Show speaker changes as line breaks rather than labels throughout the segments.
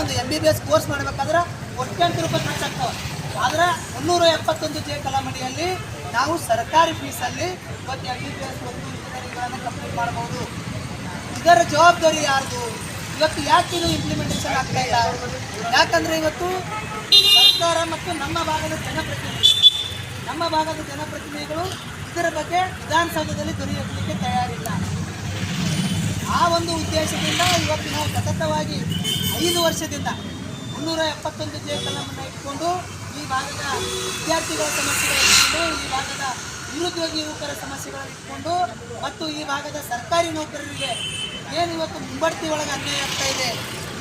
ಒಂದು M B B S course ಮಾಡಬೇಕಾದ್ರೆ ಒಟ್ಟೆಂಟು ರೂಪಾಯಿ ಖರ್ಚಾಗ್ತಾವೆ ಆದರೆ ಮುನ್ನೂರ ಎಪ್ಪತ್ತೊಂದು ಜೆ ಕಲಾಮಡಿಯಲ್ಲಿ ನಾವು ಸರ್ಕಾರಿ ಫೀಸಲ್ಲಿ ಇವತ್ತು ಎಂ ಬಿ ಬಿ ಎಸ್ ಒಂದು ಇಂಜಿನಿಯರಿಂಗ್ಗಳನ್ನು ಕಂಪ್ಲೀಟ್ ಮಾಡ್ಬೋದು. ಇದರ ಜವಾಬ್ದಾರಿ ಯಾರ್ದು? ಇವತ್ತು ಯಾಕೆ ಇದು ಇಂಪ್ಲಿಮೆಂಟೇಷನ್ ಆಗ್ತಾ ಇಲ್ಲ? ಯಾಕಂದರೆ ಇವತ್ತು ಸರ್ಕಾರ ಮತ್ತು ನಮ್ಮ ಭಾಗದ ಜನಪ್ರತಿನಿಧಿ, ನಮ್ಮ ಭಾಗದ ಜನಪ್ರತಿನಿಧಿಗಳು ಇದರ ಬಗ್ಗೆ ವಿಧಾನಸೌಧದಲ್ಲಿ ದೊರೆಯಲಿಕ್ಕೆ ತಯಾರಿಲ್ಲ. ಆ ಒಂದು ಉದ್ದೇಶದಿಂದ ಇವತ್ತು ನಾವು ಸತತವಾಗಿ ಐದು ವರ್ಷದಿಂದ ಮುನ್ನೂರ ಎಪ್ಪತ್ತೊಂದು ಜೆ ಇಟ್ಕೊಂಡು ಈ ಭಾಗದ ವಿದ್ಯಾರ್ಥಿಗಳ ಸಮಸ್ಯೆಗಳನ್ನು ಇಟ್ಕೊಂಡು, ಈ ಭಾಗದ ನಿರುದ್ಯೋಗಿ ಯುವಕರ ಸಮಸ್ಯೆಗಳನ್ನು ಇಟ್ಕೊಂಡು ಮತ್ತು ಈ ಭಾಗದ ಸರ್ಕಾರಿ ನೌಕರರಿಗೆ ಏನು ಇವತ್ತು ಮುಂಬಡ್ತಿ ಒಳಗೆ ಅನ್ಯಾಯ ಆಗ್ತಾ ಇದೆ,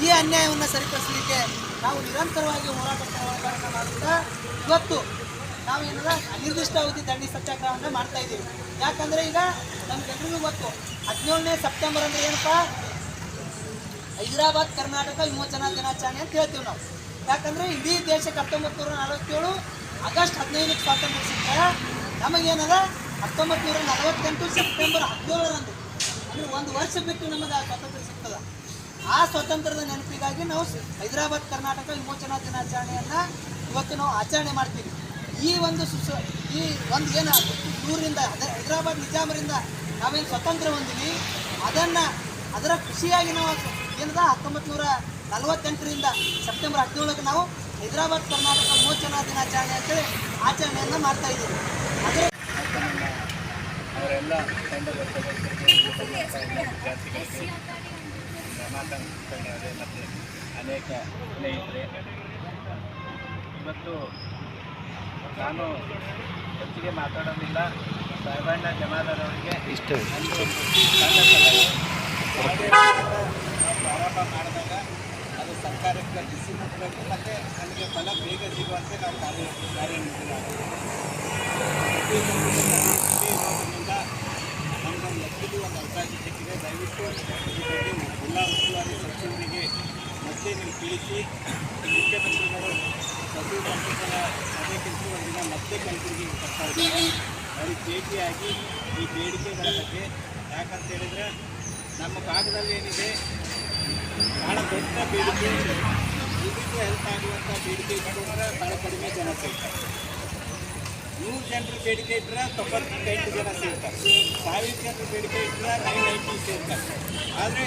ಈ ಅನ್ಯಾಯವನ್ನು ಸರಿಪಡಿಸಲಿಕ್ಕೆ ನಾವು ನಿರಂತರವಾಗಿ ಹೋರಾಟ ಮಾಡುತ್ತಾ, ಇವತ್ತು ನಾವು ಏನಾರ ಅನಿರ್ದಿಷ್ಟ ಅವಧಿ ದಂಡಿ ಸತ್ಯಾಗ್ರಹವನ್ನು ಮಾಡ್ತಾ ಇದ್ದೀವಿ ಯಾಕಂದ್ರೆ ಈಗ ನಮ್ಗೆಲ್ರಿಗೂ ಗೊತ್ತು, ಹದಿನೇಳನೇ ಸೆಪ್ಟೆಂಬರ್ ಅಂದ್ರೆ ಏನಪ್ಪ? ಹೈದರಾಬಾದ್, ಕರ್ನಾಟಕ ವಿಮೋಚನಾ ದಿನಾಚರಣೆ ಅಂತ ಹೇಳ್ತೀವಿ ನಾವು. ಯಾಕಂದ್ರೆ ಇಡೀ ದೇಶಕ್ಕೆ ಹತ್ತೊಂಬತ್ತು ನೂರ ನಲವತ್ತೇಳು ಆಗಸ್ಟ್ ಹದಿನೈದಕ್ಕೆ ಸ್ವಾತಂತ್ರ್ಯ ಸಿಗ್ತಾರೆ ನಮಗೇನದ? ಹತ್ತೊಂಬತ್ತು ನೂರ ನಲವತ್ತೆಂಟು ಸೆಪ್ಟೆಂಬರ್ ಹದಿನೇಳರಂದು. ಅಂದ್ರೆ ಒಂದು ವರ್ಷ ಬಿಟ್ಟು ನಮಗೆ ಆ ಸ್ವಾತಂತ್ರ್ಯ ಸಿಗ್ತದೆ. ಆ ಸ್ವಾತಂತ್ರ್ಯದ ನೆನಪಿಗಾಗಿ ನಾವು ಹೈದರಾಬಾದ್, ಕರ್ನಾಟಕ ವಿಮೋಚನಾ ದಿನಾಚರಣೆಯನ್ನ ಇವತ್ತು ನಾವು ಆಚರಣೆ ಮಾಡ್ತೀವಿ. ಈ ಒಂದು ಈ ಒಂದು ಏನು ದೂರಿಂದ ಅದೇ ಹೈದರಾಬಾದ್ ನಿಜಾಮರಿಂದ ನಾವೇನು ಸ್ವತಂತ್ರ ಹೊಂದಿವಿ, ಅದನ್ನು, ಅದರ ಖುಷಿಯಾಗಿ ನಾವು ಏನದ ಹತ್ತೊಂಬತ್ತು ನೂರ ನಲವತ್ತೆಂಟರಿಂದ ಸೆಪ್ಟೆಂಬರ್ ಹದಿನೇಳಕ್ಕೆ ನಾವು ಹೈದರಾಬಾದ್ ಕರ್ನಾಟಕ ವಿಮೋಚನಾ ದಿನಾಚರಣೆ ಅಂತೇಳಿ ಆಚರಣೆಯನ್ನು ಮಾಡ್ತಾ ಇದ್ದೀವಿ. ಅದರ
ಅವರೆಲ್ಲ ಅನೇಕ ಸ್ನೇಹಿತರೆ, ಇವತ್ತು ನಾನು ಹೆಚ್ಚಿಗೆ ಮಾತಾಡೋದಿಲ್ಲ. ಸಾಹೇಬಣ್ಣ ಜಮಾದಾರವರಿಗೆ
ಇಷ್ಟ.
ಪ್ರಾರಂಭ ಮಾಡಿದಾಗ ಅದು ಸರ್ಕಾರಕ್ಕೆ ಬಿಸಿ ಮುಟ್ಟಬೇಕು ಮತ್ತು ನಮಗೆ ಫಲ ಬೇಗ ಸಿಗುವಂತೆ ನಾವು ಕಾರ್ಯ ಕಾರ್ಯನಿರ್ವಹಿಸಬೇಕು ಇರೋದ್ರಿಂದ ನಮಗೊಂದು ಲಕ್ಷದ್ದು ಒಂದು ಅವಕಾಶ ಸಿಕ್ಕಿದೆ. ದಯವಿಟ್ಟು ಈ ಬಗ್ಗೆ ಜಿಲ್ಲಾ ಉಸ್ತುವಾರಿ ಸಚಿವರಿಗೆ ಮತ್ತೆ ನೀವು ತಿಳಿಸಿ. ಮುಖ್ಯಮಂತ್ರಿಗಳು ಸಚಿವ ಸಂಪುಟದ ಸಭೆ ಮತ್ತೆ ಕಲಬುರಗಿಗೆ ಅವ್ರಿಗೆ ಭೇಟಿಯಾಗಿ ಈ ಬೇಡಿಕೆಗಳ ಬಗ್ಗೆ ಯಾಕಂತ ಹೇಳಿದ್ರೆ ನಮ್ಮ ಭಾಗದಲ್ಲಿ ಏನಿದೆ ಭಾಳ ದೊಡ್ಡ ಬೇಡಿಕೆ ಇದಕ್ಕೆ ಹೆಲ್ಪ್ ಆಗುವಂಥ ಬೇಡಿಕೆ ಇಟ್ಕೊಂಡ್ರೆ ಭಾಳ ಕಡಿಮೆ ಜನ ಸಿಗ್ತಾರೆ. ನೂರು ಜನರು ಬೇಡಿಕೆ ಇಟ್ಟರೆ ತೊಂಬತ್ತೆಂಟು ಜನ ಸೇರ್ತಾರೆ ಸಾವಿರ ಜನರು ಬೇಡಿಕೆ ಇಟ್ಟರೆ ನೈನ್ ನೈಂಟಿ ಸೇರ್ತಾರೆ ಆದರೆ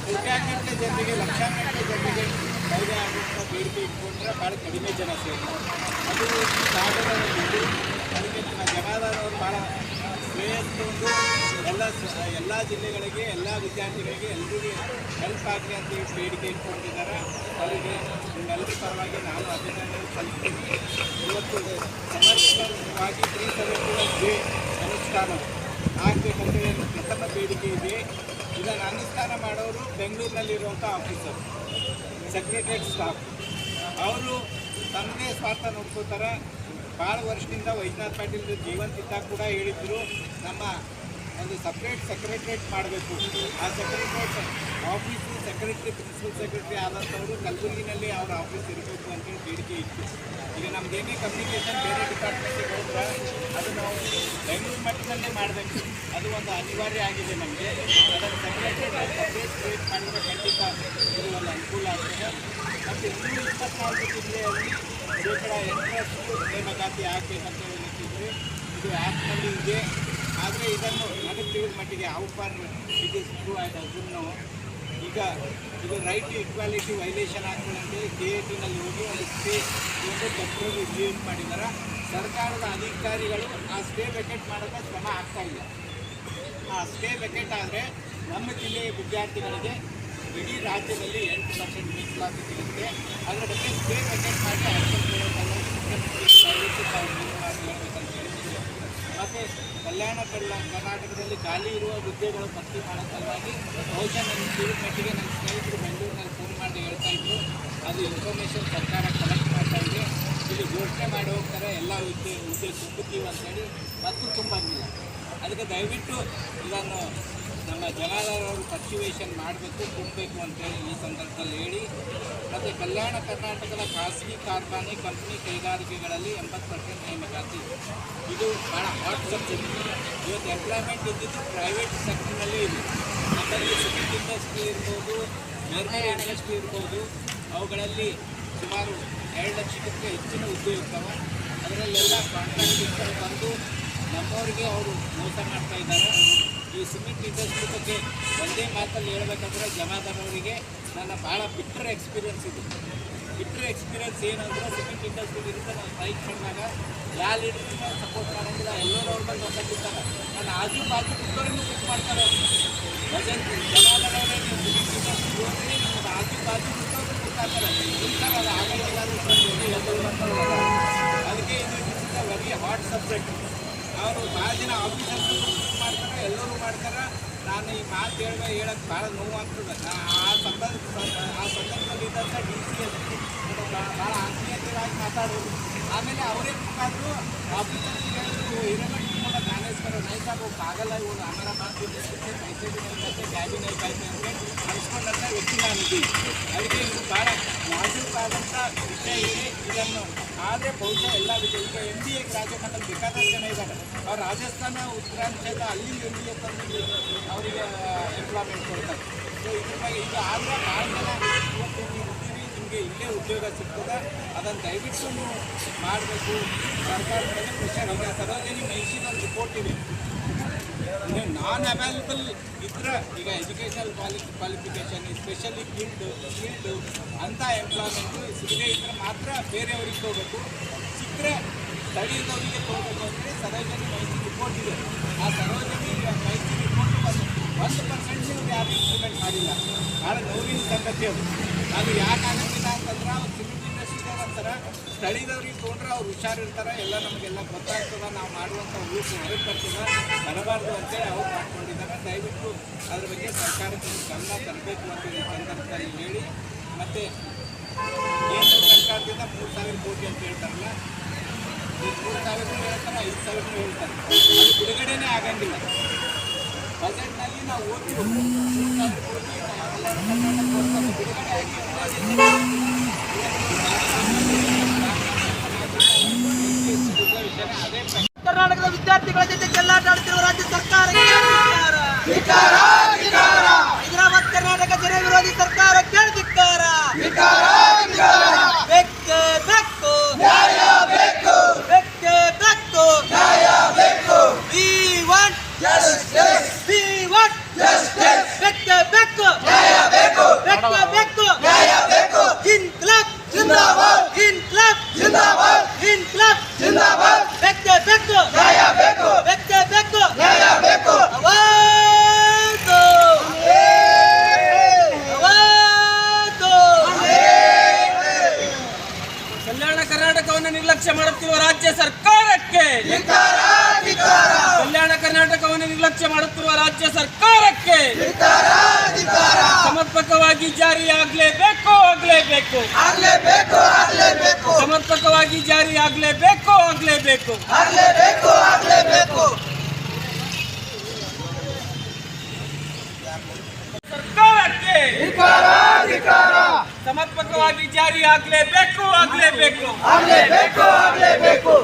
ಕೋಟ್ಯಾಂಗಟ್ಟಲೆ ಜನರಿಗೆ ಲಕ್ಷಾಂಗಟ್ಟಲೆ ಜನರಿಗೆ ಫೈದೆ ಆಗುವಂಥ ಬೇಡಿಕೆ ಇಟ್ಕೊಂಡ್ರೆ ಭಾಳ ಕಡಿಮೆ ಜನ ಸೇರ್ತಾರೆ. ಅದು ಇದು. ಅದಕ್ಕೆ ನಮ್ಮ ಜಮಾದಾರವರು ಭಾಳ ಶ್ರೇಯಸ್ಸು ಎಲ್ಲ ಎಲ್ಲ ಜಿಲ್ಲೆಗಳಿಗೆ, ಎಲ್ಲ ವಿದ್ಯಾರ್ಥಿಗಳಿಗೆ ಎಲ್ರಿಗೂ ಹೆಲ್ಪ್ ಆಗಲಿ ಅಂತ ಹೇಳಿ ಬೇಡಿಕೆ ಇಟ್ಕೊಂಡಿದ್ದಾರೆ. ಅವರಿಗೆ ನಿಮ್ಮೆಲ್ಲರ ಪರವಾಗಿ ನಾನು ಅಭಿನಂದನೆ ಸಲ್ಲಿಸ್ತೀನಿ. ಇವತ್ತು ಸಮರ್ಪಕವಾಗಿ ತ್ರೀ ಸೆವೆಂಟಿ ಜೆ ಅನುಷ್ಠಾನ ಆಗಬೇಕಂತ ಪ್ರಥಮ ಬೇಡಿಕೆ ಇದೆ. ಇದನ್ನು ಅನುಷ್ಠಾನ ಮಾಡೋರು ಬೆಂಗಳೂರಿನಲ್ಲಿರುವಂಥ ಆಫೀಸರ್ ಸೆಕ್ರೆಟರಿಯೇಟ್ ಸ್ಟಾಫ್ ಅವರು ತಮ್ಮದೇ ಸ್ವಾರ್ಥ ನೋಡ್ಕೋತಾರೆ ಭಾಳ ವರ್ಷದಿಂದ ವೈದ್ಯನಾಥ್ ಪಾಟೀಲ್ ಜೀವಂತಿದ್ದಾಗ ಕೂಡ ಹೇಳಿದ್ರು, ನಮ್ಮ ಒಂದು ಸಪ್ರೇಟ್ ಸೆಕ್ರೆಟ್ರೇಟ್ ಮಾಡಬೇಕು. ಆ secretariat office secretary, principal secretary ಆದಂಥವರು ಕಲಬುರಗಿನಲ್ಲಿ ಅವರ ಆಫೀಸ್ ಇರಬೇಕು ಅಂತೇಳಿ ಬೇಡಿಕೆ ಇತ್ತು. ಈಗ ನಮ್ದೇನೇ ಕಮ್ಯುನಿಕೇಷನ್ ಬೇರೆ ಡಿಪಾರ್ಟ್ಮೆಂಟಿಗೆ ಹೋದ್ರೆ ಅದು ನಾವು ಬೆಂಗಳೂರು ಮಟ್ಟದಲ್ಲೇ ಮಾಡಬೇಕು. ಅದು ಒಂದು ಅನಿವಾರ್ಯ ಆಗಿದೆ ನಮಗೆ. ಅದನ್ನು ಸೆಕ್ರೆಟರಿ ಸಪ್ರೇಟ್ ಕ್ರಿಯೇಟ್ ಮಾಡಿದ್ರೆ ಖಂಡಿತ ಇದು ಒಂದು ಅನುಕೂಲ ಆಗುತ್ತೆ. ಮತ್ತು ಇನ್ನೂ ಇಪ್ಪತ್ನಾಲ್ಕು ಜಿಲ್ಲೆಯಲ್ಲಿ ಶೇಕಡ ಎಂಟರಷ್ಟು ನೇಮಕಾತಿ ಆಗಬೇಕಂತ ಹೇಳಿದ್ರೆ ಇದು ಆ್ಯಪ್ನಲ್ಲಿ ಇದೆ. ಆದರೆ ಇದನ್ನು ನನಗೆ ತಿಳಿದ ಮಟ್ಟಿಗೆ how far it is true ಈಗ ಇದು ರೈಟ್ ಟು ಇಕ್ವಾಲಿಟಿ ವೈಲೇಷನ್ ಆಗ್ತದೆ ಕೆ ಎ ಟಿನಲ್ಲಿ ಹೋಗಿ ಒಂದು ಸ್ಟೇ ಒಂದು ತಪ್ಪು ಕ್ರಿಯೇಟ್ ಮಾಡಿದ್ದಾರೆ ಸರ್ಕಾರದ ಅಧಿಕಾರಿಗಳು ಆ ಸ್ಟೇ ವೆಕೆಟ್ ಮಾಡೋಕ್ಕೆ ಶ್ರಮ ಆಗ್ತಾ ಇಲ್ಲ ಆ ಸ್ಟೇ ವೆಕೆಟ್ ಆದರೆ ನಮ್ಮ ಜಿಲ್ಲೆಯ ವಿದ್ಯಾರ್ಥಿಗಳಿಗೆ ಇಡೀ ರಾಜ್ಯದಲ್ಲಿ ಎಂಟು ಪರ್ಸೆಂಟ್ ಮೀಸಲಾತಿ ಸಿಗುತ್ತೆ ಅದರ ಬಗ್ಗೆ ಸ್ಟೇ ವೆಕೆಟ್ ಮಾಡಿ ಆಕ್ಷನ್ ಕಲ್ಯಾಣ ಕರ್ನಾ ಕರ್ನಾಟಕದಲ್ಲಿ ಖಾಲಿ ಇರುವ ಹುದ್ದೆಗಳು ಭರ್ತಿ ಮಾಡೋ ಸಲುವಾಗಿ ಬಹುಶಃ ನನ್ನ ತಿಳಿದ ಮಟ್ಟಿಗೆ ನನ್ನ ಸ್ನೇಹಿತರು ಬೆಂಗಳೂರಿನಲ್ಲಿ ಫೋನ್ ಮಾಡಿ ಹೇಳ್ತಾ ಇದ್ರು. ಅದು ಇನ್ಫಾರ್ಮೇಷನ್ ಸರ್ಕಾರ ಕಲೆಕ್ಟ್ ಮಾಡ್ತಾ ಇದೆ. ಇಲ್ಲಿ ಘೋಷಣೆ ಮಾಡಿ ಹೋಗ್ತಾರೆ, ಎಲ್ಲ ಹುದ್ದೆ ಹುದ್ದೆ ಸಿಕ್ಕುತ್ತೀವಿ ಅಂತೇಳಿ. ಮತ್ತು ತುಂಬಂಗಿಲ್ಲ ಅದಕ್ಕೆ ದಯವಿಟ್ಟು ಇದನ್ನು ನಮ್ಮ ಜನಾಧಾರವರು ಪರ್ಚುವೇಷನ್ ಮಾಡಬೇಕು ತುಂಬಬೇಕು ಅಂತೇಳಿ ಈ ಸಂದರ್ಭದಲ್ಲಿ ಹೇಳಿ. ಮತ್ತು ಕಲ್ಯಾಣ ಕರ್ನಾಟಕದ ಖಾಸಗಿ ಕಾರ್ಖಾನೆ ಕಂಪ್ನಿ ಕೈಗಾರಿಕೆಗಳಲ್ಲಿ ಎಂಬತ್ತು ಪರ್ಸೆಂಟ್ ನೇಮಕಾತಿ. ಇದು ಭಾಳ ಹಾಟ್ ಸಬ್ಜೆಕ್ಟ್ ಇವತ್ತು ಎಂಪ್ಲಾಯ್ಮೆಂಟ್ ಇದ್ದಿದ್ದು ಪ್ರೈವೇಟ್ ಸೆಕ್ಟರ್ನಲ್ಲೇ ಇದೆ. ಇಂಡಸ್ಟ್ರಿ ಇರ್ಬೋದು ಬೇರೆ ಇಂಡಸ್ಟ್ರಿ ಇರ್ಬೋದು, ಅವುಗಳಲ್ಲಿ ಸುಮಾರು ಎರಡು ಲಕ್ಷಕ್ಕಿಂತ ಹೆಚ್ಚಿನ ಉದ್ಯೋಗ ಇರ್ತವೆ ಅದರಲ್ಲೆಲ್ಲ ಕಾಂಟ್ರಾಕ್ಟ್ ಬಂದು ನಮ್ಮವರಿಗೆ ಅವರು ಮೋಸ ಮಾಡ್ತಾ ಇದ್ದಾರೆ. ಈ ಸಿಮೆಂಟ್ ಇಂಡಸ್ಟ್ರಿ ಬಗ್ಗೆ ಒಂದೇ ಮಾತಲ್ಲಿ ಹೇಳಬೇಕಂದ್ರೆ ಜಮಾದಾರವರಿಗೆ ನನ್ನ ಭಾಳ ಬಿಟ್ಟರ್ ಎಕ್ಸ್ಪೀರಿಯನ್ಸ್ ಇದೆ. ಬಿಟ್ರ ಎಕ್ಸ್ಪೀರಿಯನ್ಸ್ ಏನಂದ್ರೆ ಸಿಮೆಂಟ್ ಇಂಡಸ್ಟ್ರಿ ವಿರುದ್ಧ ನಾನು ಸ್ಟ್ರೈಕ್ ಮಾಡಿದಾಗ ಯಾವ ಲೀಡರ್ನ ಸಪೋರ್ಟ್ ಮಾಡೋಂಗಿಲ್ಲ, ಎಲ್ಲರೂ ಅವ್ರ ಬಂದು ಹೊಸದಿರ್ತಾರೆ ನಾನು ಆಜು ಬಾಜು ಇಬ್ಬರನ್ನು ಪಿಕ್ ಮಾಡ್ತಾರೆ. ಭಜನ್ ಜಮಾದಾರವರೇ ನೀವು ಸಿಮೆಂಟ್ ಇಂಡಸ್ಟ್ರಿ ಹೋಗ್ರಿ ನಿಮ್ಗೆ ಆಜು ಬಾಜು ಇಬ್ಬರನ್ನು ಪಿಕ್ ಮಾಡ್ತಾರೆ. ಕುಕ್ಕರ್ ಅದು ಆಗಲಿಲ್ಲ ಅದಕ್ಕೆ ಇದು ವೆರಿ ಹಾಟ್ ಸಬ್ಜೆಕ್ಟ್ ಅವರು ಭಾಳ ಜನ ಆಫೀಸರ್ಸ್ ಮಾಡ್ತಾರೆ, ಎಲ್ಲರೂ ಮಾಡ್ತಾರೆ. ನಾನು ಈ ಮಾತು ಹೇಳ್ಬೇ ಹೇಳಕ್ಕೆ ಭಾಳ ನೋವು ಆಗ್ತದೆ. ಆ ಸಂದರ್ಭ ಆ ಸಂದರ್ಭದಲ್ಲಿ ಇದ್ದಂಥ ಡಿ ಸಿ ಎಸ್ ಭಾಳ ಆತ್ಮೀಯತೆಯಾಗಿ ಮಾತಾಡೋದು. ಆಮೇಲೆ ಅವರೇ ಮುಖಾಂತರ ಆಫೀಸರ್ಸ್ ಹೇಳಿದ್ರು ಹಿರೇಮಠ ಕೂಡ ಜ್ಞಾನೇಶ್ವರ ನೈ ಸಾಬ್ ಆಗಲ್ಲ, ಇವರು ಆಮೇಲೆ ಮಾತು ಪೈಸೆ ಬಿ ನೈ ಕೈತೆ ಕ್ಯಾಬಿ ನೈ ಅಂತ ಅನ್ಸ್ಕೊಂಡಂಥ ವ್ಯಕ್ತಿ ನಾನಿದ್ದೀನಿ ಅದಕ್ಕೆ ಇದು ಭಾಳ ನಾಜೂಕಾದಂಥ ವಿಷಯ ಇದೆ. ಇದನ್ನು ಆದರೆ ಬಹುಶಃ ಎಲ್ಲ ವಿಧ ಈಗ ಎನ್ ಡಿ ಎ ರಾಜಕಾರಣದಲ್ಲಿ ಬೇಕಾದಷ್ಟು ಜನ ಇದ್ದಾರೆ. ಅವ್ರು ರಾಜಸ್ಥಾನ ಉತ್ತರಾಂಚಲ ಅಲ್ಲಿಂದ ಎಂ ಡಿ ಎ ತಂದು ಅವರಿಗೆ ಎಂಪ್ಲಾಯ್ಮೆಂಟ್ ಕೊಡ್ತಾರೆ. ಸೊ ಇದ್ರ ಬಗ್ಗೆ ಈಗ ಆದರೆ ಭಾಳ ಜನ ಇವತ್ತು ನೀವು ನಿಮಗೆ ಇಲ್ಲೇ ಉದ್ಯೋಗ ಸಿಗ್ತದೆ. ಅದನ್ನು ದಯವಿಟ್ಟು ಮಾಡಬೇಕು. ಸರ್ಕಾರದ ಮೇಲೆ ಪ್ರೆಷರ್ ಈಗ ಸರೋಜಿನಿ ರಿಪೋರ್ಟ್ ಇದೆ. ನಾನ್ ಅವೈಲಬಲ್ ಇದ್ರೆ ಈಗ educational quali qualification specially field field ಅಂಥ ಎಂಪ್ಲಾಯ್ಮೆಂಟು ಸಿಗದೆ ಇದ್ರೆ ಮಾತ್ರ ಬೇರೆಯವ್ರಿಗೆ ತಗೋಬೇಕು ಸಿಕ್ಕರೆ ಸ್ಥಳೀಯದವರಿಗೆ ತಗೋಬೇಕು ಅಂದರೆ ಸರೋಜನಿ ಮೈಸೂರು ರಿಪೋರ್ಟ್ ಇದೆ. ಆ ಸರೋಜನಿ ಮೈಸೂರು ರಿಪೋರ್ಟ್ ಒಂದು ಒಂದು ಪರ್ಸೆಂಟ್ ನೀವು ಯಾರು ಇಂಪ್ಲಿಮೆಂಟ್ ಮಾಡಿಲ್ಲ. ಭಾಳ ನೋವಿನ ಸಂಗತಿ ಅದು. ಅದು ಯಾಕೆ ಆಗಂಗಿಲ್ಲ ಅಂತಂದ್ರೆ ಅವ್ರು ಸ್ಥಳೀಯವ್ರಿಗೆ ಸ್ಥಳೀಯದವ್ರಿಗೆ ತೊಗೊಂಡ್ರೆ ಅವ್ರು ಹುಷಾರಿರ್ತಾರೆ, ಎಲ್ಲ ನಮಗೆಲ್ಲ ಗೊತ್ತಾಗ್ತದೆ, ನಾವು ಮಾಡುವಂಥ ಊಟ ಬರ್ತದೆ ಬರಬಾರ್ದು ಅಂತೇಳಿ ಅವ್ರು ಮಾಡ್ಕೊಂಡಿದ್ದಾರೆ. ದಯವಿಟ್ಟು ಅದ್ರ ಬಗ್ಗೆ ಸರ್ಕಾರಕ್ಕೆ ಗಮನ ತರಬೇಕು ಅಂತ ಸಂದರ್ಭದಲ್ಲಿ ಹೇಳಿ. ಮತ್ತು ಕೇಂದ್ರ ಸರ್ಕಾರದಿಂದ ಮೂರು ಸಾವಿರ ಕೋಟಿ ಅಂತ ಹೇಳ್ತಾರಲ್ಲ, ಈ ಮೂರು ಸಾವಿರ ಹೇಳ್ತಾರೆ ಐದು ಸಾವಿರ ಹೇಳ್ತಾರೆ. ಅದು ಬಿಡುಗಡೆನೇ ಆಗಂಗಿಲ್ಲ. ಬಜೆಟ್ನಲ್ಲಿ ನಾವು ಓದ್ತೀವಿ. ಮೂರು ಸಾವಿರ ಕೋಟಿ ಬಿಡುಗಡೆ ಆಗಿ ಅದೇ
ಕರ್ನಾಟಕದ ವಿದ್ಯಾರ್ಥಿಗಳ ಜೊತೆ ಚೆಲ್ಲಾಟ ಆಡುತ್ತಿರುವ ರಾಜ್ಯ ಸರ್ಕಾರಕ್ಕೆ
ಆಗಲೇಬೇಕು
ಆಗ್ಲೇಬೇಕು ಆಗ್ಲೇಬೇಕು
ಸರ್ಕಾರಕ್ಕೆ ಸಮರ್ಪಕವಾಗಿ ಜಾರಿ ಆಗಲೇಬೇಕು ಆಗಲೇಬೇಕು
ಆಗ್ಲೇಬೇಕು ಆಗ್ಲೇಬೇಕು